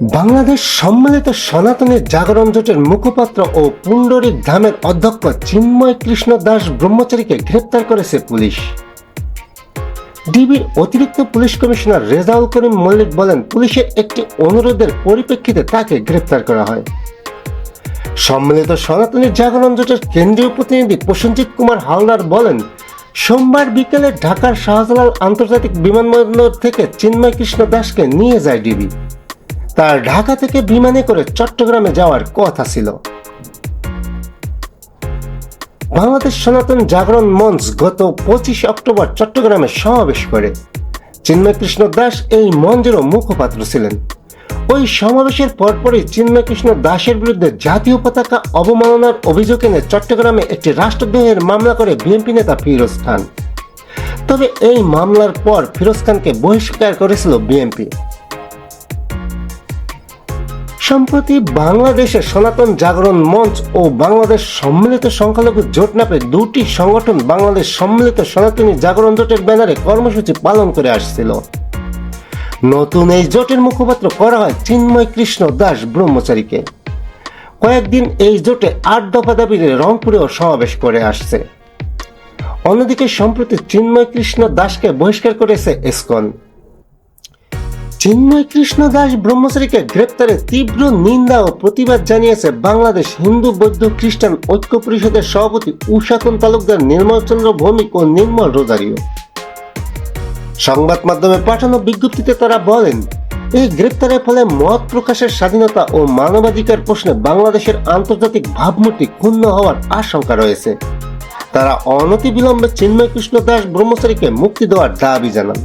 বাংলাদেশ সম্মিলিত সনাতনী জাগরণ জোটের মুখপাত্র ও পুণ্ডরিক ধামের অধ্যক্ষ চিন্ময় কৃষ্ণ দাস ব্রহ্মচারীকে গ্রেপ্তার করেছে পুলিশ। ডিবির অতিরিক্ত পুলিশ কমিশনার রেজাউল করিম মল্লিক বলেন পুলিশের একটি অনুরোধের পরিপ্রেক্ষিতে তাকে গ্রেপ্তার করা হয়। সম্মিলিত সনাতনী জাগরণ জোটের কেন্দ্রীয় প্রতিনিধি প্রসেনজিৎ কুমার হালদার বলেন, সোমবার বিকেলে ঢাকার শাহজালাল আন্তর্জাতিক বিমানবন্দর থেকে চিন্ময় কৃষ্ণ দাসকে নিয়ে যায় ডিবি। তার ঢাকা থেকে বিমানে করে চট্টগ্রামে যাওয়ার কথা ছিল। বাংলাদেশ সনাতন জাগরণ মঞ্চ গত পঁচিশ অক্টোবর চট্টগ্রামে সমাবেশ করে। চিন্ময় কৃষ্ণ দাস এই মঞ্চেরও মুখপাত্র ছিলেন। ওই সমাবেশের পরপরই চিন্ময় কৃষ্ণ দাসের বিরুদ্ধে জাতীয় পতাকা অবমাননার অভিযোগ এনে চট্টগ্রামে একটি রাষ্ট্রদ্রোহের মামলা করে বিএনপি নেতা ফিরোজ খান। তবে এই মামলার পর ফিরোজ খানকে বহিষ্কার করেছিল বিএনপি। সম্প্রতি বাংলাদেশের সনাতন জাগরণ মঞ্চ ও বাংলাদেশ সম্মিলিত সংখ্যালঘু জোট নামে দুটি সংগঠন বাংলাদেশ সম্মিলিত সনাতনী জাগরণ জোটের ব্যানারে কর্মসূচি পালন করে আসছিল। নতুন এই জোটের মুখপাত্র করা হয় চিন্ময় কৃষ্ণ দাস ব্রহ্মচারীকে। কয়েকদিন এই জোটে আট দফা দাবিতে রংপুরেও সমাবেশ করে আসছে। অন্যদিকে সম্প্রতি চিন্ময় কৃষ্ণ দাসকে বহিষ্কার করেছে এসকন। চিন্ময় কৃষ্ণ দাস ব্রহ্মচারীকে গ্রেপ্তারে তীব্র নিন্দা ও প্রতিবাদ জানিয়েছে বাংলাদেশ হিন্দু বৌদ্ধ খ্রিস্টান ঐক্য পরিষদের সভাপতি উষাতন তালুকদার নির্মল চন্দ্র ভৌমিক ও নির্মল রোজারিও। সংবাদ মাধ্যমে পাঠানো বিজ্ঞপ্তিতে তারা বলেন, এই গ্রেপ্তারের ফলে মত প্রকাশের স্বাধীনতা ও মানবাধিকার প্রশ্নে বাংলাদেশের আন্তর্জাতিক ভাবমূর্তি ক্ষুণ্ণ হওয়ার আশঙ্কা রয়েছে। তারা অনতিবিলম্বে চিন্ময় কৃষ্ণ দাস ব্রহ্মচারীকে মুক্তি দেওয়ার দাবি জানান।